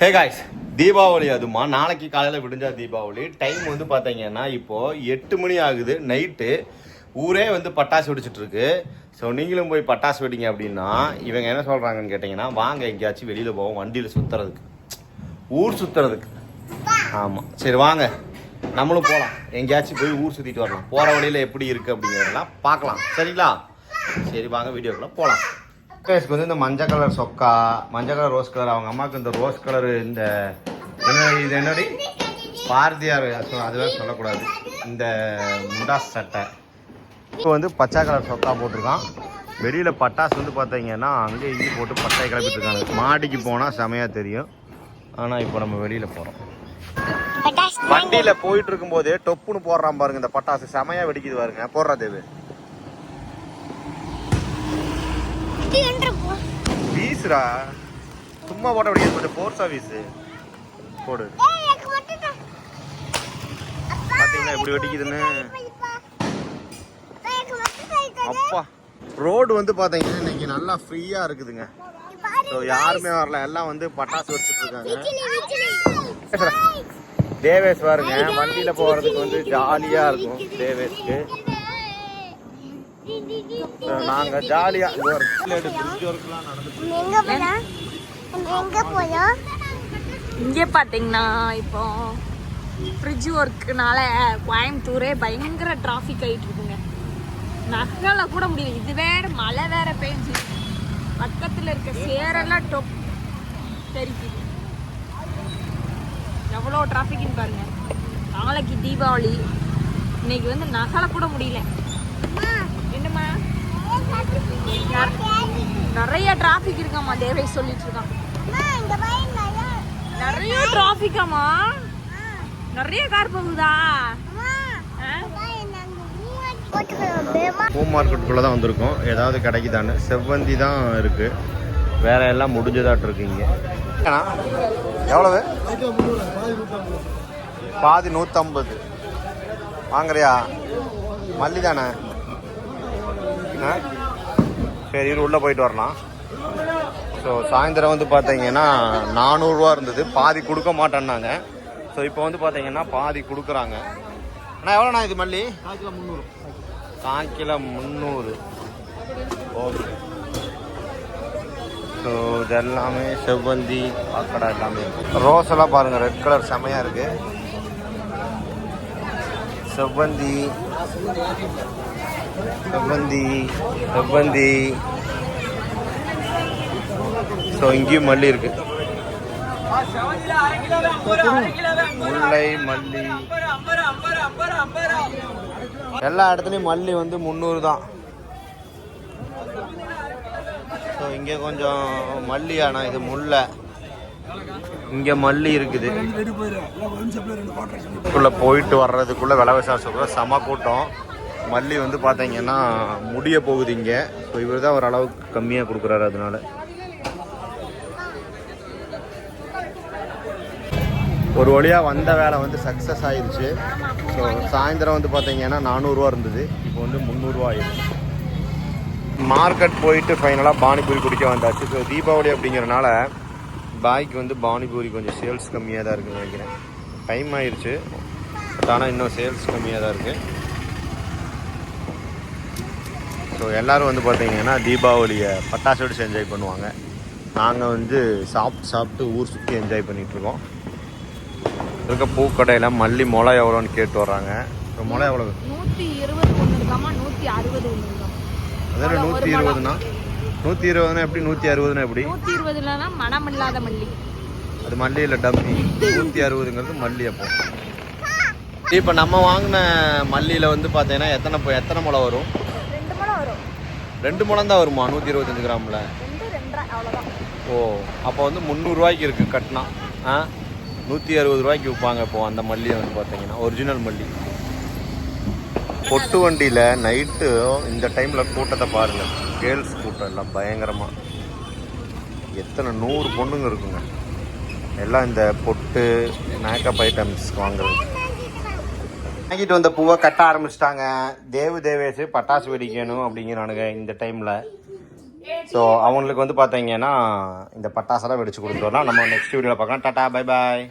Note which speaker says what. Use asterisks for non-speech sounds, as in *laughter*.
Speaker 1: Hey guys Deepavali அதுமா. நாளைக்கு காலையில் விடிஞ்சா தீபாவளி. டைம் வந்து பார்த்தீங்கன்னா இப்போது எட்டு மணி ஆகுது. நைட்டு ஊரே வந்து பட்டாசு வெடிச்சிட்ருக்கு ஸோ நீங்களும் போய் பட்டாசு வெடிங்க அப்படின்னா இவங்க என்ன சொல்கிறாங்கன்னு கேட்டிங்கன்னா வாங்க எங்கேயாச்சும் வெளியில் போவோம் வண்டியில் சுற்றுறதுக்கு ஊர் சுற்றுறதுக்கு ஆமாம் சரி வாங்க. நம்மளும் போகலாம் எங்கேயாச்சும் போய் ஊர் சுற்றிட்டு வரலாம். போகிற வழியில் எப்படி இருக்குது அப்படிங்கிறதெல்லாம் பார்க்கலாம். சரிங்களா? சரி வாங்க வீடியோக்குள்ளே போகலாம் பேஸ்க்கு வந்து இந்த மஞ்சள் கலர் சொக்கா மஞ்சள் கலர் ரோஸ் கலர் அவங்க அம்மாவுக்கு இந்த ரோஸ் கலர் இந்த என்ன இது என்னடி? பாரதியார் அதுவே சொல்லக்கூடாது. இந்த முண்டாஸ் சட்டை. இப்போ வந்து பச்சை கலர் சொக்கா போட்டிருக்கான். வெளியில் பட்டாசு வந்து பார்த்தீங்கன்னா அங்கே இங்கே போட்டு பட்டாய் கிளப்பிட்டு இருக்காங்க மாடிக்கு போனால் செமையாக தெரியும். ஆனால் இப்போ நம்ம வெளியில் போகிறோம் வண்டியில் போயிட்டு இருக்கும்போதே டொப்புன்னு போடுறான் பாருங்க இந்த பட்டாசு. செமையாக வெடிக்குது பாருங்க. போடுறா தேவு. வீசுடா. சும்மா போட்ட வெடிக்கிறது கொஞ்சம் ஃபோர்ஸா வீசு. போடு. பாத்தீங்களா எப்படி வெடிக்குதுன்னு அப்பா ரோடு வந்து பாத்தீங்கன்னா இன்னைக்கு நல்லா ஃப்ரீயா இருக்குதுங்க. யாருமே வரல. எல்லாம் வந்து பட்டாசு வச்சுட்டு இருக்காங்க. *laughs* தேவேஷ் பாருங்க வண்டியில போறதுக்கு வந்து ஜாலியா இருக்கும். தேவேஷ்க்கு So, நாங்க ஜாலியா இது ஒரு பிரிட்ஜ் ஒர்க்லாம் நடந்துட்டு
Speaker 2: எங்க போனா எங்க போறோம்
Speaker 3: இங்கே பார்த்தீங்கன்னா இப்போ ஃப்ரிட்ஜ் ஒர்க்குனால கோயம்புத்தூரே பயங்கர டிராஃபிக் ஆகிட்டு இருக்குங்க நகல கூட முடியல. இது வேற மழை வேற பெஞ்சு. பக்கத்தில் இருக்க சேரெல்லாம் டொப் தெரிக்குது. எவ்வளோ டிராஃபிக்னு பாருங்க. நாளைக்கு தீபாவளி. இன்னைக்கு வந்து நகல கூட முடியல என்னம்மா நிறைய இருக்காம்மா தேவேஷ் சொல்லிட்டு இருக்கான். நிறைய டிராஃபிக்காமா நிறைய கார் போகுதா? ஆ?
Speaker 1: பூ மார்க்கெட்டுக்குள்ளே தான் வந்திருக்கோம். ஏதாவது கிடைக்குதான்னு. செவ்வந்தி தான் இருக்கு. வேற எல்லாம் முடிஞ்சதாட்டு ஏண்ணா, எவ்வளவு? பாதி நூற்றம்பது வாங்குறியா? மல்லி தானே? சரி இரு உள்ளே போயிட்டு வரலாம். ஸோ சாயந்தரம் வந்து பார்த்தீங்கன்னா நானூறுரூவா இருந்தது. பாதி கொடுக்க மாட்டேன்னாங்க. ஸோ இப்போ வந்து பார்த்தீங்கன்னா பாதி கொடுக்குறாங்க. அண்ணா எவ்வளோண்ணா இது மல்லி? முந்நூறு கிலோ முந்நூறு ஓகே. ஸோ இது எல்லாமே செவ்வந்தி பாக்கடா எல்லாமே ரோஸ் எல்லாம் பாருங்கள் ரெட் கலர் செமையாக இருக்குது செவ்வந்தி செவ்வந்தி செவ்வந்தி. ஸோ இங்கேயும் மல்லி இருக்கு. முல்லை மல்லி. எல்லா இடத்துலையும் மல்லி வந்து முந்நூறு தான். ஸோ இங்கே கொஞ்சம் மல்லி ஆனால் இது முல்லை. இங்கே மல்லி இருக்குது. இதுக்குள்ளே போயிட்டு வர்றதுக்குள்ளே விலை விசாரிச்சுக்குள்ள செம கூட்டம். மல்லி வந்து பார்த்தீங்கன்னா முடிய போகுது இங்கே. ஸோ இவர் தான் ஓரளவுக்கு கம்மியாக கொடுக்குறாரு அதனால. ஒரு வழியாக வந்த வேலை வந்து சக்ஸஸ் ஆயிடுச்சு ஸோ சாயந்தரம் வந்து பார்த்தீங்கன்னா நானூறுரூவா இருந்தது. இப்போ வந்து முந்நூறுரூவா ஆயிடுச்சு. மார்க்கெட் போயிட்டு ஃபைனலாக பானிபூரி குடிக்க வந்தாச்சு. ஸோ தீபாவளி அப்படிங்கிறனால பாய்க்கு வந்து பானிபூரி கொஞ்சம் சேல்ஸ் கம்மியாக தான் இருக்குன்னு நினைக்கிறேன். டைம் ஆயிடுச்சு பட் ஆனால் இன்னும் சேல்ஸ் கம்மியாக தான் இருக்குது ஸோ எல்லோரும் வந்து பார்த்தீங்கன்னா தீபாவளியை பட்டாசு வெடிச்சு என்ஜாய் பண்ணுவாங்க. நாங்கள் வந்து சாப்பிட்டு சாப்பிட்டு ஊர் சுற்றி என்ஜாய் பண்ணிகிட்ருக்கோம் இருக்க பூக்கடையில் மல்லி முளை எவ்வளோன்னு கேட்டு வர்றாங்க. இப்போ முளை எவ்வளோ
Speaker 3: நூத்தி இருபது ஒன்று இருக்காமா நூத்தி அறுபது ஒன்று
Speaker 1: அதில் நூற்றி இருபதுனா? நூற்றி இருபதுனா எப்படி நூற்றி அறுபதுனா எப்படி?
Speaker 3: நூத்தி இருபதுலனா மனம் இல்லாத மல்லி.
Speaker 1: அது மல்லி இல்லை டம்மி. நூற்றி அறுபதுங்கிறது மல்லி அப்போ. இப்போ நம்ம வாங்கின மல்லியில் வந்து பார்த்தீங்கன்னா எத்தனை எத்தனை முளை வரும்?
Speaker 3: ரெண்டு மணம் வரும்.
Speaker 1: ரெண்டு முளம் தான் வருமா? நூற்றி இருபத்தஞ்சு கிராமில்? ஓ அப்போ வந்து முந்நூறுரூவாய்க்கு இருக்குது கட்டினா. ஆ? நூற்றி அறுபது ரூபாய்க்கு விற்பாங்க இப்போ அந்த மல்லியை வந்து பார்த்தீங்கன்னா ஒரிஜினல் மல்லி. பொட்டு வண்டியில் நைட்டு இந்த டைமில் கூட்டத்தை பாருங்கள் கேர்ள்ஸ் கூட்டம் எல்லாம் பயங்கரமாக எத்தனை நூறு பொண்ணுங்க இருக்குங்க. எல்லாம் இந்த பொட்டு மேக்கப் ஐட்டம்ஸ் வாங்குறது. வாங்கிட்டு வந்த பூவை கட்ட ஆரம்பிச்சிட்டாங்க. தேவு தேவேசு பட்டாசு வெடிக்கணும் அப்படிங்கிறானுங்க இந்த டைமில் ஸோ அவங்களுக்கு வந்து பார்த்தீங்கன்னா இந்த பட்டாசெல்லாம் வெடிச்சு கொடுத்துருவோம்னா நம்ம நெக்ஸ்ட் வீடியோவில் பார்க்கலாம். Tata bye bye